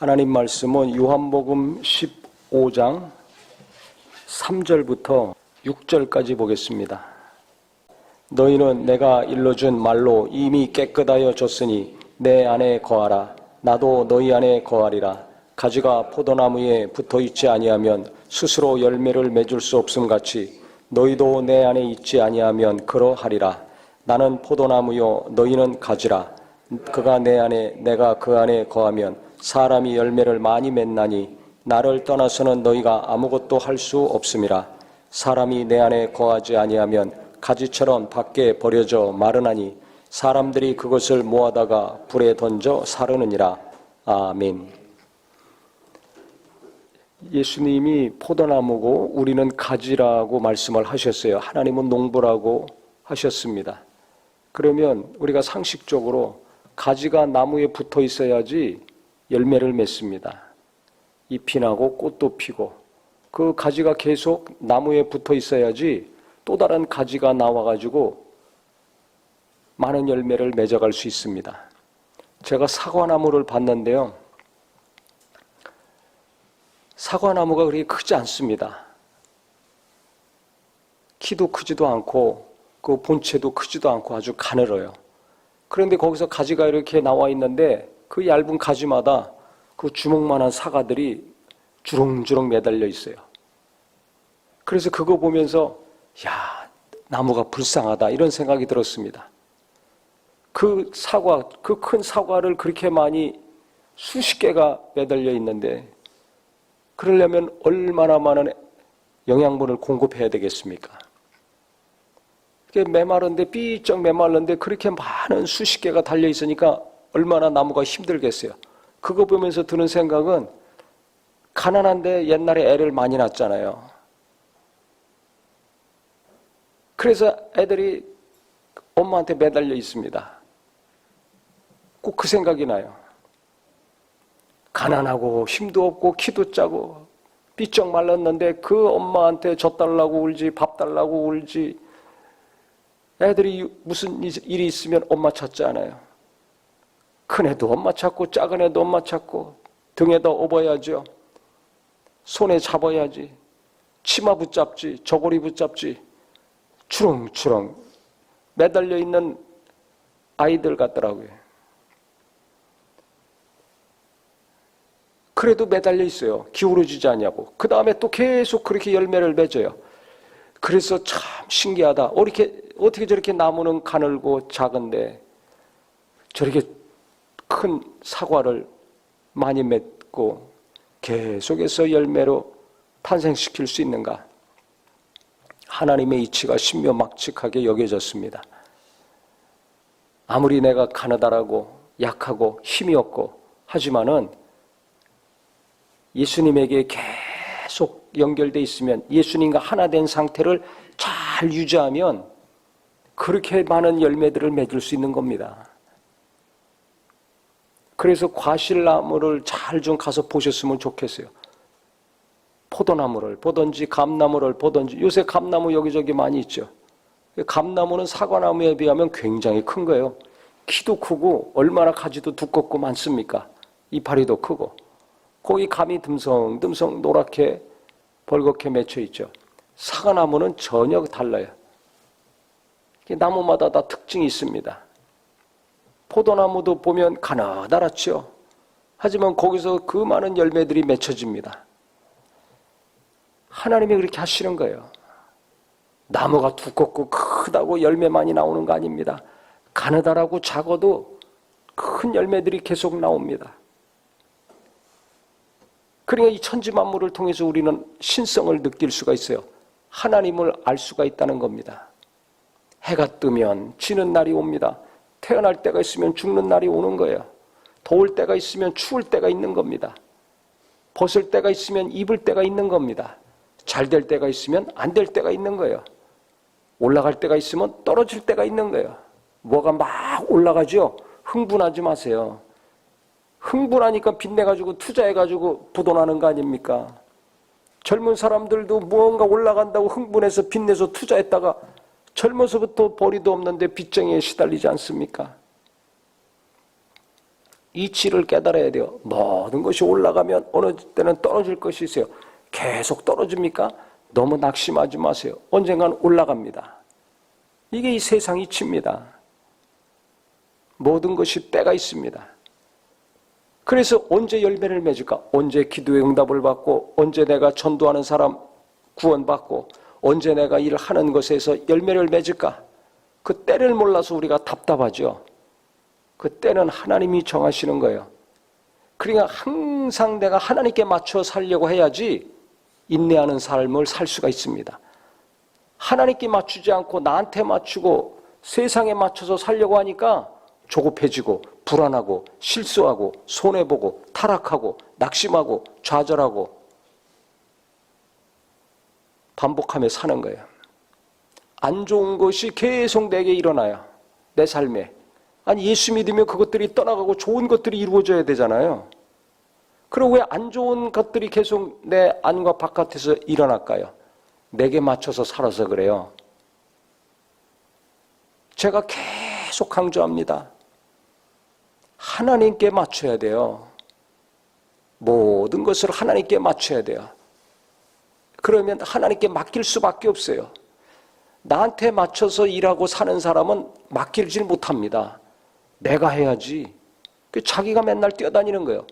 하나님 말씀은 요한복음 15장 3절부터 6절까지 보겠습니다. 너희는 내가 일러준 말로 이미 깨끗하여 졌으니 내 안에 거하라. 나도 너희 안에 거하리라. 가지가 포도나무에 붙어 있지 아니하면 스스로 열매를 맺을 수 없음 같이 너희도 내 안에 있지 아니하면 그러하리라. 나는 포도나무요 너희는 가지라. 그가 내 안에 내가 그 안에 거하면 사람이 열매를 많이 맺나니 나를 떠나서는 너희가 아무것도 할 수 없음이라. 사람이 내 안에 거하지 아니하면 가지처럼 밖에 버려져 마르나니 사람들이 그것을 모아다가 불에 던져 사르느니라. 아멘. 예수님이 포도나무고 우리는 가지라고 말씀을 하셨어요. 하나님은 농부라고 하셨습니다. 그러면 우리가 상식적으로 가지가 나무에 붙어 있어야지 열매를 맺습니다. 잎이 나고 꽃도 피고 그 가지가 계속 나무에 붙어 있어야지 또 다른 가지가 나와가지고 많은 열매를 맺어갈 수 있습니다. 제가 사과나무를 봤는데요. 사과나무가 그렇게 크지 않습니다. 키도 크지도 않고 그 본체도 크지도 않고 아주 가늘어요. 그런데 거기서 가지가 이렇게 나와 있는데 그 얇은 가지마다 그 주먹만한 사과들이 주렁주렁 매달려 있어요. 그래서 그거 보면서 야 나무가 불쌍하다 이런 생각이 들었습니다. 그 사과 그 큰 사과를 그렇게 많이 수십 개가 매달려 있는데 그러려면 얼마나 많은 영양분을 공급해야 되겠습니까? 그게 메마른데 삐쩍 메말른데 그렇게 많은 수십 개가 달려 있으니까 얼마나 나무가 힘들겠어요. 그거 보면서 드는 생각은 가난한데 옛날에 애를 많이 낳았잖아요. 그래서 애들이 엄마한테 매달려 있습니다. 꼭 그 생각이 나요. 가난하고 힘도 없고 키도 짜고 삐쩍 말랐는데 그 엄마한테 젖 달라고 울지 밥 달라고 울지 애들이 무슨 일이 있으면 엄마 찾지 않아요. 큰 애도 엄마 찾고 작은 애도 엄마 찾고 등에다 업어야죠. 손에 잡아야지. 치마 붙잡지. 저고리 붙잡지. 추렁추렁 매달려 있는 아이들 같더라고요. 그래도 매달려 있어요. 기울어지지 않냐고. 그 다음에 또 계속 그렇게 열매를 맺어요. 그래서 참 신기하다. 어떻게, 어떻게 저렇게 나무는 가늘고 작은데 저렇게 큰 사과를 많이 맺고 계속해서 열매로 탄생시킬 수 있는가? 하나님의 이치가 신묘막측하게 여겨졌습니다. 아무리 내가 가느다라고 약하고 힘이 없고 하지만은 예수님에게 계속 연결돼 있으면 예수님과 하나 된 상태를 잘 유지하면 그렇게 많은 열매들을 맺을 수 있는 겁니다. 그래서 과실나무를 잘 좀 가서 보셨으면 좋겠어요. 포도나무를 보든지 감나무를 보든지 요새 감나무 여기저기 많이 있죠. 감나무는 사과나무에 비하면 굉장히 큰 거예요. 키도 크고 얼마나 가지도 두껍고 많습니까? 이파리도 크고 거기 감이 듬성듬성 노랗게 벌겋게 맺혀 있죠. 사과나무는 전혀 달라요. 나무마다 다 특징이 있습니다. 포도나무도 보면 가느다랗죠. 하지만 거기서 그 많은 열매들이 맺혀집니다. 하나님이 그렇게 하시는 거예요. 나무가 두껍고 크다고 열매 많이 나오는 거 아닙니다. 가느다라고 작아도 큰 열매들이 계속 나옵니다. 그러니까 이 천지 만물을 통해서 우리는 신성을 느낄 수가 있어요. 하나님을 알 수가 있다는 겁니다. 해가 뜨면 지는 날이 옵니다. 태어날 때가 있으면 죽는 날이 오는 거예요. 더울 때가 있으면 추울 때가 있는 겁니다. 벗을 때가 있으면 입을 때가 있는 겁니다. 잘 될 때가 있으면 안 될 때가 있는 거예요. 올라갈 때가 있으면 떨어질 때가 있는 거예요. 뭐가 막 올라가죠? 흥분하지 마세요. 흥분하니까 빚내가지고 투자해가지고 부도나는 거 아닙니까? 젊은 사람들도 무언가 올라간다고 흥분해서 빚내서 투자했다가 젊어서부터 벌이도 없는데 빚쟁이에 시달리지 않습니까? 이치를 깨달아야 돼요. 모든 것이 올라가면 어느 때는 떨어질 것이 있어요. 계속 떨어집니까? 너무 낙심하지 마세요. 언젠간 올라갑니다. 이게 이 세상 이치입니다. 모든 것이 때가 있습니다. 그래서 언제 열매를 맺을까? 언제 기도의 응답을 받고, 언제 내가 전도하는 사람 구원받고, 언제 내가 일하는 것에서 열매를 맺을까? 그 때를 몰라서 우리가 답답하죠. 그 때는 하나님이 정하시는 거예요. 그러니까 항상 내가 하나님께 맞춰 살려고 해야지 인내하는 삶을 살 수가 있습니다. 하나님께 맞추지 않고 나한테 맞추고 세상에 맞춰서 살려고 하니까 조급해지고 불안하고 실수하고 손해보고 타락하고 낙심하고 좌절하고 반복하며 사는 거예요. 안 좋은 것이 계속 내게 일어나요. 내 삶에. 아니 예수 믿으면 그것들이 떠나가고 좋은 것들이 이루어져야 되잖아요. 그리고 왜안 좋은 것들이 계속 내 안과 바깥에서 일어날까요? 내게 맞춰서 살아서 그래요. 제가 계속 강조합니다. 하나님께 맞춰야 돼요. 모든 것을 하나님께 맞춰야 돼요. 그러면 하나님께 맡길 수밖에 없어요. 나한테 맞춰서 일하고 사는 사람은 맡길질 못합니다. 내가 해야지. 그 자기가 맨날 뛰어다니는 거예요.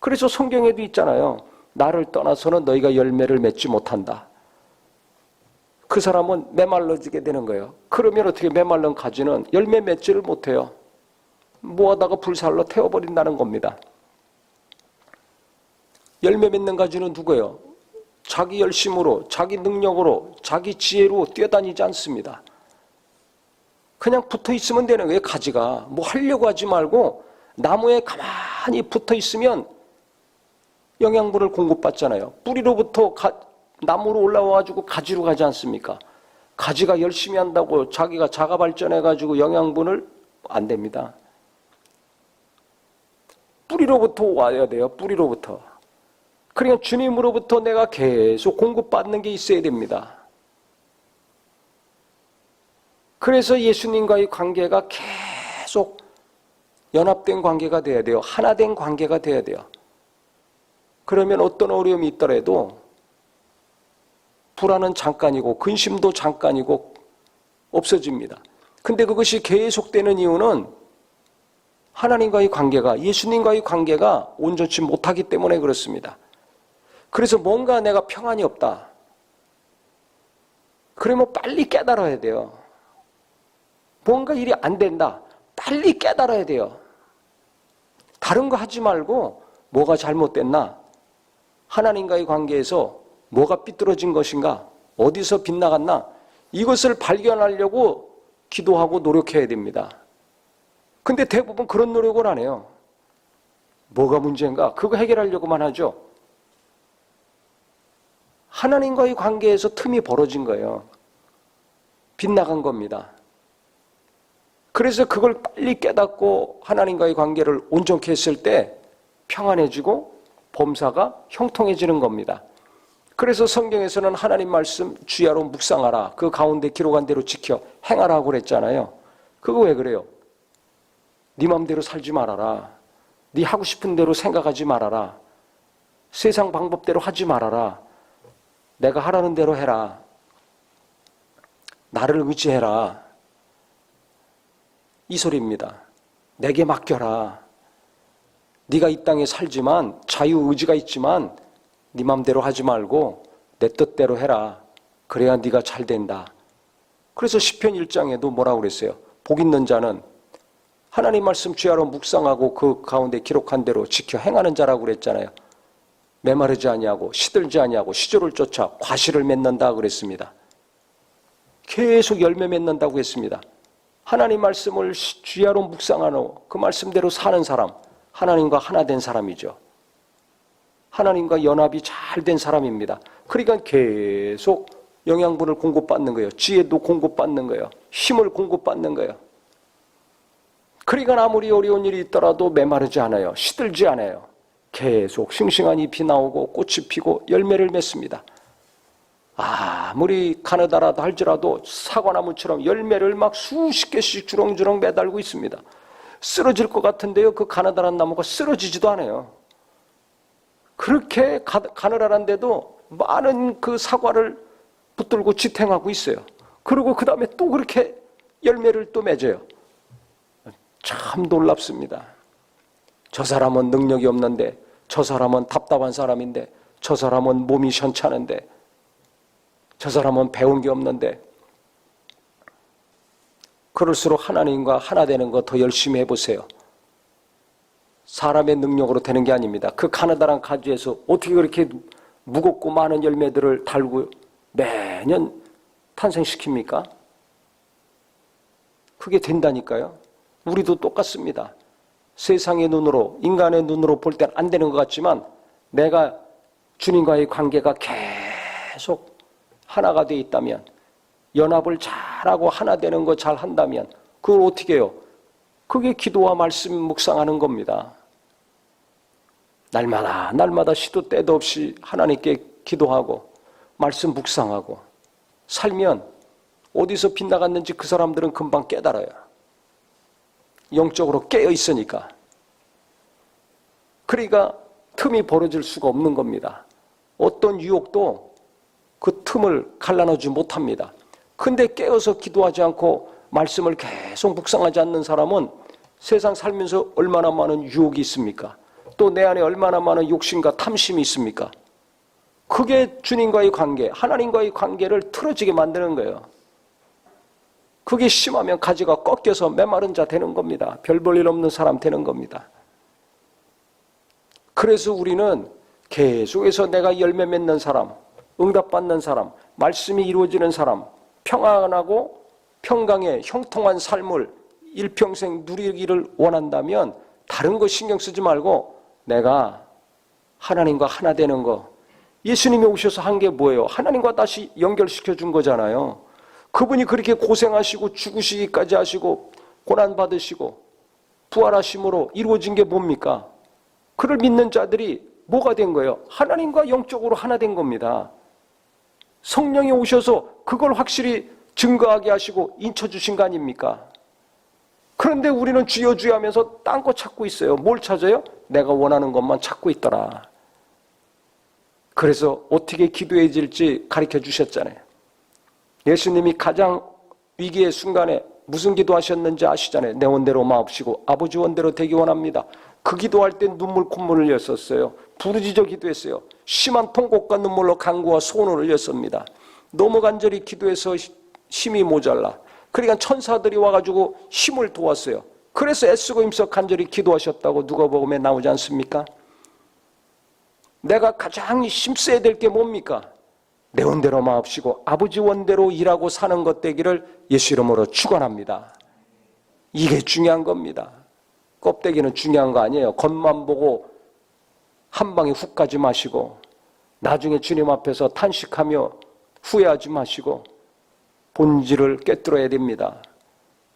그래서 성경에도 있잖아요. 나를 떠나서는 너희가 열매를 맺지 못한다. 그 사람은 메말라지게 되는 거예요. 그러면 어떻게 메말른 가지는 열매 맺지를 못해요. 모아다가 불살로 태워버린다는 겁니다. 열매 맺는 가지는 누구예요? 자기 열심으로, 자기 능력으로, 자기 지혜로 뛰어다니지 않습니다. 그냥 붙어 있으면 되는 거예요, 가지가. 뭐 하려고 하지 말고 나무에 가만히 붙어 있으면 영양분을 공급받잖아요. 뿌리로부터 가, 나무로 올라와가지고 가지로 가지 않습니까? 가지가 열심히 한다고 자기가 자가 발전해가지고 영양분을 안 됩니다. 뿌리로부터 와야 돼요. 뿌리로부터. 그러니까 주님으로부터 내가 계속 공급받는 게 있어야 됩니다. 그래서 예수님과의 관계가 계속 연합된 관계가 돼야 돼요. 하나된 관계가 돼야 돼요. 그러면 어떤 어려움이 있더라도 불안은 잠깐이고 근심도 잠깐이고 없어집니다. 근데 그것이 계속되는 이유는 하나님과의 관계가 예수님과의 관계가 온전치 못하기 때문에 그렇습니다. 그래서 뭔가 내가 평안이 없다. 그러면 빨리 깨달아야 돼요. 뭔가 일이 안 된다. 빨리 깨달아야 돼요. 다른 거 하지 말고 뭐가 잘못됐나? 하나님과의 관계에서 뭐가 삐뚤어진 것인가? 어디서 빗나갔나? 이것을 발견하려고 기도하고 노력해야 됩니다. 근데 대부분 그런 노력을 안 해요. 뭐가 문제인가? 그거 해결하려고만 하죠. 하나님과의 관계에서 틈이 벌어진 거예요. 빗나간 겁니다. 그래서 그걸 빨리 깨닫고 하나님과의 관계를 온전케 했을 때 평안해지고 범사가 형통해지는 겁니다. 그래서 성경에서는 하나님 말씀 주야로 묵상하라. 그 가운데 기록한 대로 지켜 행하라고 그랬잖아요. 그거 왜 그래요? 네 맘대로 살지 말아라. 네 하고 싶은 대로 생각하지 말아라. 세상 방법대로 하지 말아라. 내가 하라는 대로 해라. 나를 의지해라. 이 소리입니다. 내게 맡겨라. 네가 이 땅에 살지만 자유 의지가 있지만 네 맘대로 하지 말고 내 뜻대로 해라. 그래야 네가 잘 된다. 그래서 시편 1장에도 뭐라고 그랬어요? 복 있는 자는 하나님 말씀 주야로 묵상하고 그 가운데 기록한 대로 지켜 행하는 자라고 그랬잖아요. 메마르지 아니하고 시들지 아니하고 시조를 쫓아 과실을 맺는다 그랬습니다. 계속 열매 맺는다고 했습니다. 하나님 말씀을 주야로 묵상하는 그 말씀대로 사는 사람, 하나님과 하나 된 사람이죠. 하나님과 연합이 잘 된 사람입니다. 그러니까 계속 영양분을 공급받는 거예요. 지혜도 공급받는 거예요. 힘을 공급받는 거예요. 그러니까 아무리 어려운 일이 있더라도 메마르지 않아요. 시들지 않아요. 계속 싱싱한 잎이 나오고 꽃이 피고 열매를 맺습니다. 아무리 가느다라도 할지라도 사과나무처럼 열매를 막 수십 개씩 주렁주렁 매달고 있습니다. 쓰러질 것 같은데요. 그 가느다란 나무가 쓰러지지도 않아요. 그렇게 가, 가느다란데도 많은 그 사과를 붙들고 지탱하고 있어요. 그리고 그 다음에 또 그렇게 열매를 또 맺어요. 참 놀랍습니다. 저 사람은 능력이 없는데, 저 사람은 답답한 사람인데, 저 사람은 몸이 현찮은데, 저 사람은 배운 게 없는데, 그럴수록 하나님과 하나 되는 거 더 열심히 해보세요. 사람의 능력으로 되는 게 아닙니다. 그 가나다란 가지에서 어떻게 그렇게 무겁고 많은 열매들을 달고 매년 탄생시킵니까? 그게 된다니까요. 우리도 똑같습니다. 세상의 눈으로, 인간의 눈으로 볼땐안 되는 것 같지만 내가 주님과의 관계가 계속 하나가 돼 있다면 연합을 잘하고 하나 되는 거 잘 한다면 그걸 어떻게 해요? 그게 기도와 말씀 묵상하는 겁니다. 날마다 날마다 시도 때도 없이 하나님께 기도하고 말씀 묵상하고 살면 어디서 빗나갔는지 그 사람들은 금방 깨달아요. 영적으로 깨어 있으니까. 그러니까 틈이 벌어질 수가 없는 겁니다. 어떤 유혹도 그 틈을 갈라놓지 못합니다. 근데 깨어서 기도하지 않고 말씀을 계속 묵상하지 않는 사람은 세상 살면서 얼마나 많은 유혹이 있습니까? 또 내 안에 얼마나 많은 욕심과 탐심이 있습니까? 그게 주님과의 관계, 하나님과의 관계를 틀어지게 만드는 거예요. 그게 심하면 가지가 꺾여서 메마른 자 되는 겁니다. 별 볼 일 없는 사람 되는 겁니다. 그래서 우리는 계속해서 내가 열매 맺는 사람, 응답받는 사람, 말씀이 이루어지는 사람, 평안하고 평강의 형통한 삶을 일평생 누리기를 원한다면 다른 거 신경 쓰지 말고 내가 하나님과 하나 되는 거 예수님이 오셔서 한 게 뭐예요? 하나님과 다시 연결시켜 준 거잖아요. 그분이 그렇게 고생하시고 죽으시기까지 하시고 고난 받으시고 부활하심으로 이루어진 게 뭡니까? 그를 믿는 자들이 뭐가 된 거예요? 하나님과 영적으로 하나 된 겁니다. 성령이 오셔서 그걸 확실히 증거하게 하시고 인쳐 주신 거 아닙니까? 그런데 우리는 주여 주여 하면서 딴 거 찾고 있어요. 뭘 찾아요? 내가 원하는 것만 찾고 있더라. 그래서 어떻게 기도해야 될지 가르쳐 주셨잖아요. 예수님이 가장 위기의 순간에 무슨 기도하셨는지 아시잖아요. 내 원대로 마옵시고 아버지 원대로 되기 원합니다. 그 기도할 때 눈물 콧물을 흘렸었어요. 부르짖어 기도했어요. 심한 통곡과 눈물로 간구와 소원을 흘렸습니다. 너무 간절히 기도해서 힘이 모자라. 그러니까 천사들이 와가지고 힘을 도왔어요. 그래서 애쓰고 힘써 간절히 기도하셨다고 누가복음에 나오지 않습니까? 내가 가장 힘써야 될 게 뭡니까? 내 원대로 마옵시고 아버지 원대로 일하고 사는 것 되기를 예수 이름으로 축원합니다. 이게 중요한 겁니다. 껍데기는 중요한 거 아니에요. 겉만 보고 한 방에 훅 가지 마시고 나중에 주님 앞에서 탄식하며 후회하지 마시고 본질을 꿰뚫어야 됩니다.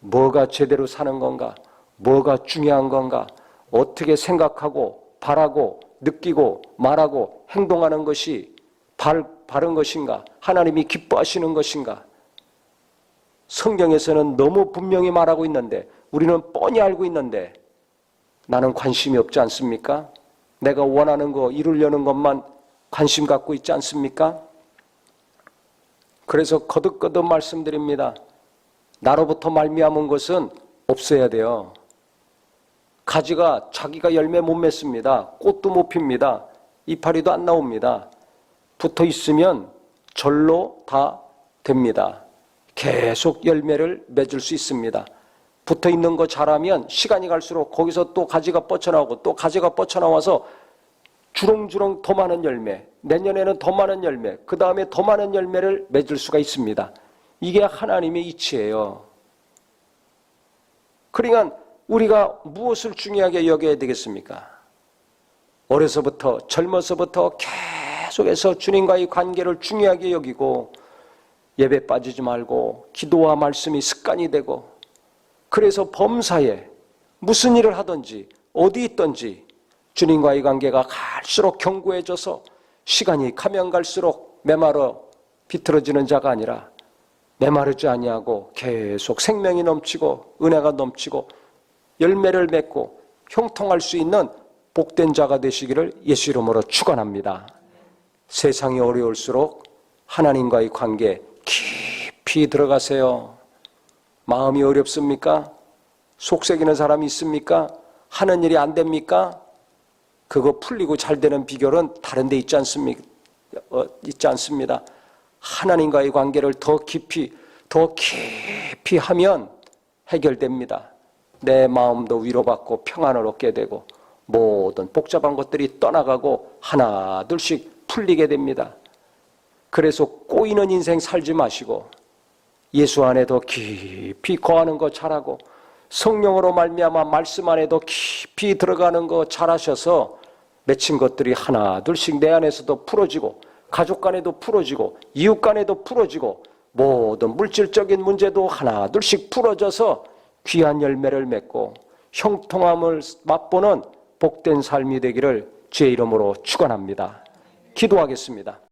뭐가 제대로 사는 건가? 뭐가 중요한 건가? 어떻게 생각하고 바라고 느끼고 말하고 행동하는 것이 발, 바른 것인가? 하나님이 기뻐하시는 것인가? 성경에서는 너무 분명히 말하고 있는데 우리는 뻔히 알고 있는데 나는 관심이 없지 않습니까? 내가 원하는 거 이루려는 것만 관심 갖고 있지 않습니까? 그래서 거듭거듭 말씀드립니다. 나로부터 말미암은 것은 없어야 돼요. 가지가 자기가 열매 못 맺습니다. 꽃도 못 핍니다. 이파리도 안 나옵니다. 붙어 있으면 절로 다 됩니다. 계속 열매를 맺을 수 있습니다. 붙어 있는 거 잘하면 시간이 갈수록 거기서 또 가지가 뻗쳐나오고 또 가지가 뻗쳐나와서 주렁주렁 더 많은 열매, 내년에는 더 많은 열매, 그 다음에 더 많은 열매를 맺을 수가 있습니다. 이게 하나님의 이치예요. 그러니까 우리가 무엇을 중요하게 여겨야 되겠습니까? 어려서부터 젊어서부터 계속 해서 주님과의 관계를 중요하게 여기고 예배 빠지지 말고 기도와 말씀이 습관이 되고 그래서 범사에 무슨 일을 하든지 어디 있든지 주님과의 관계가 갈수록 견고해져서 시간이 가면 갈수록 메마르 비틀어지는 자가 아니라 메마르지 아니하고 계속 생명이 넘치고 은혜가 넘치고 열매를 맺고 형통할 수 있는 복된 자가 되시기를 예수 이름으로 축원합니다. 세상이 어려울수록 하나님과의 관계 깊이 들어가세요. 마음이 어렵습니까? 속색이는 사람이 있습니까? 하는 일이 안 됩니까? 그거 풀리고 잘 되는 비결은 다른 데 있지 않습니까? 어, 있지 않습니다. 하나님과의 관계를 더 깊이, 더 깊이 하면 해결됩니다. 내 마음도 위로받고 평안을 얻게 되고 모든 복잡한 것들이 떠나가고 하나 둘씩 풀리게 됩니다. 그래서 꼬이는 인생 살지 마시고 예수 안에 더 깊이 거하는 거 잘하고 성령으로 말미암아 말씀 안에 더 깊이 들어가는 거 잘하셔서 맺힌 것들이 하나 둘씩 내 안에서도 풀어지고 가족 간에도 풀어지고 이웃 간에도 풀어지고 모든 물질적인 문제도 하나 둘씩 풀어져서 귀한 열매를 맺고 형통함을 맛보는 복된 삶이 되기를 주의 이름으로 축원합니다. 기도하겠습니다.